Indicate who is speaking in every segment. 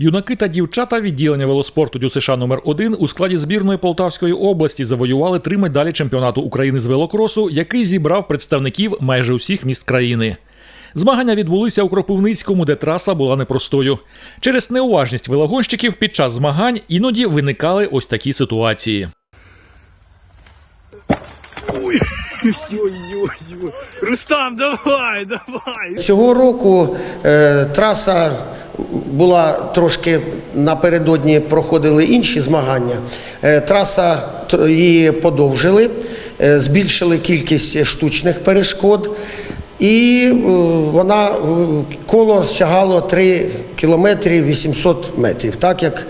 Speaker 1: Юнаки та дівчата відділення велоспорту ДЮСШ номер 1 у складі збірної Полтавської області завоювали три медалі чемпіонату України з велокросу, який зібрав представників майже усіх міст країни. Змагання відбулися у Кропивницькому, де траса була непростою. Через неуважність велогонщиків під час змагань іноді виникали ось такі ситуації.
Speaker 2: Рустам, давай, давай.
Speaker 3: Цього року е, траса була трошки напередодні проходили інші змагання. Е, траса її подовжили, е, збільшили кількість штучних перешкод. І е, вона коло сягало 3 кілометри 800 метрів, так як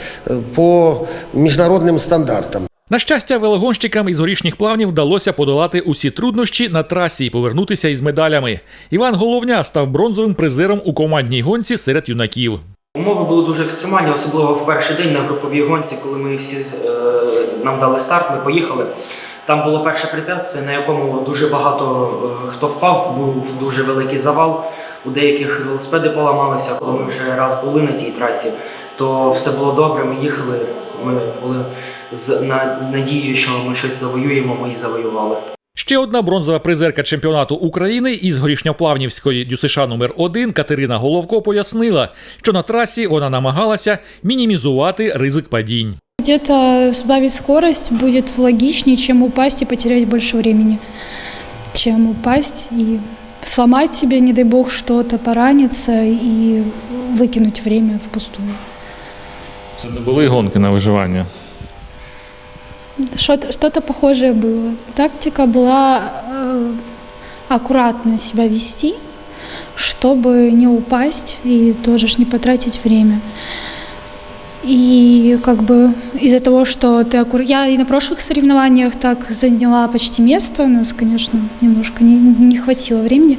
Speaker 3: по міжнародним стандартам.
Speaker 1: На щастя, велогонщикам із горішніх плавнів вдалося подолати усі труднощі на трасі і повернутися із медалями. Іван Головня став бронзовим призером у командній гонці серед юнаків.
Speaker 4: Умови були дуже екстремальні, особливо в перший день на груповій гонці, коли ми всі е, нам дали старт, ми поїхали. Там було перше препятствие, на якому дуже багато е, хто впав, був дуже великий завал. У деяких велосипеди поламалися. Коли ми вже раз були на тій трасі, то все було добре. Ми їхали. Ми були з на- надією, що ми щось завоюємо. Ми і завоювали.
Speaker 1: Ще одна бронзова призерка чемпіонату України із горішньоплавнівської ДЮСШ номер 1 Катерина Головко пояснила, що на трасі вона намагалася мінімізувати ризик падінь.
Speaker 5: Где-то сбавить скорость будет логичнее, чем упасть и потерять больше времени, чем упасть и сломать себе, не дай бог, что-то, пораниться и выкинуть время впустую.
Speaker 6: Це не були гонки на виживання.
Speaker 5: Что-то, что-то похожее было. Тактика была э, аккуратно себя вести, чтобы не упасть и тоже ж не потратить время. И как бы из-за того, что ты аккур... Я и на прошлых соревнованиях так заняла почти место, нас, конечно, немножко не, не хватило времени.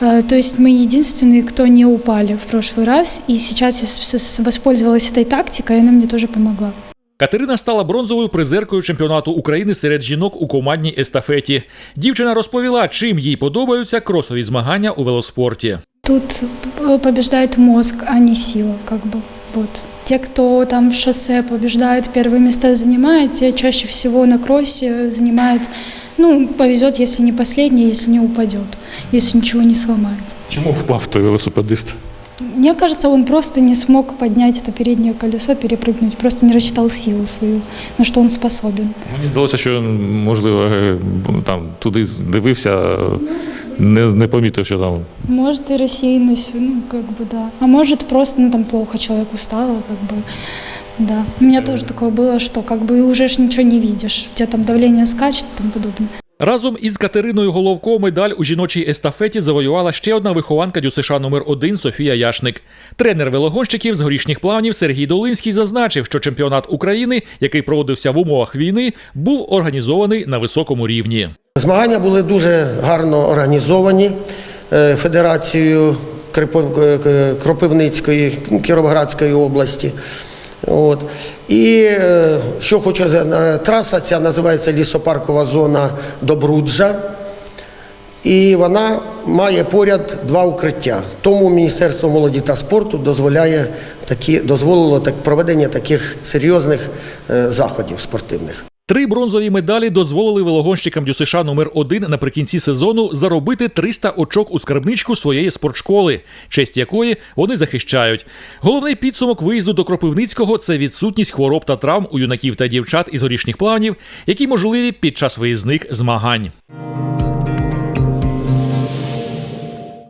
Speaker 5: Э, То есть мы единственные, кто не упали в прошлый раз. И сейчас я с- с- воспользовалась этой тактикой, и она мне тоже помогла.
Speaker 1: Катерина стала бронзовою призеркою чемпіонату України серед жінок у командній естафеті. Дівчина розповіла, чим їй подобаються кросові змагання у велоспорті.
Speaker 5: Тут э, побеждает мозг, а не сила, как бы. Вот. Те, кто там в шоссе побеждают, первые места занимают, те чаще всего на кроссе занимают, ну, повезет, если не последний, если не упадет, если ничего не сломает.
Speaker 6: Чому впав той велосипедист?
Speaker 5: Мне кажется, он просто не смог поднять это переднее колесо, перепрыгнуть, просто не рассчитал силу свою, на что он способен.
Speaker 6: Мені здалося, що можливо е, там туди дивився, е, не, не помітив, що там.
Speaker 5: Может и рассеянность, ну, как бы, да. А может просто, ну, там плохо человек устал, как бы, да. У меня тоже такое было, что как бы уже ж ничего не видишь, у тебя там давление скачет и тому подобное.
Speaker 1: Разом із Катериною Головко медаль у жіночій естафеті завоювала ще одна вихованка ДЮСШ номер 1 Софія Яшник. Тренер велогонщиків з горішніх плавнів Сергій Долинський зазначив, що чемпіонат України, який проводився в умовах війни, був організований на високому рівні.
Speaker 3: Змагання були дуже гарно організовані е, Федерацією е, Кропивницької Кіровоградської області. От. І е, що хочу сказати, траса ця називається лісопаркова зона Добруджа. І вона має поряд два укриття. Тому Міністерство молоді та спорту дозволяє такі, дозволило так, проведення таких серйозних е, заходів спортивних.
Speaker 1: Три бронзові медалі дозволили велогонщикам ДЮСШ номер 1 наприкінці сезону заробити 300 очок у скарбничку своєї спортшколи, честь якої вони захищають. Головний підсумок виїзду до Кропивницького це відсутність хвороб та травм у юнаків та дівчат із горішніх планів, які можливі під час виїзних змагань.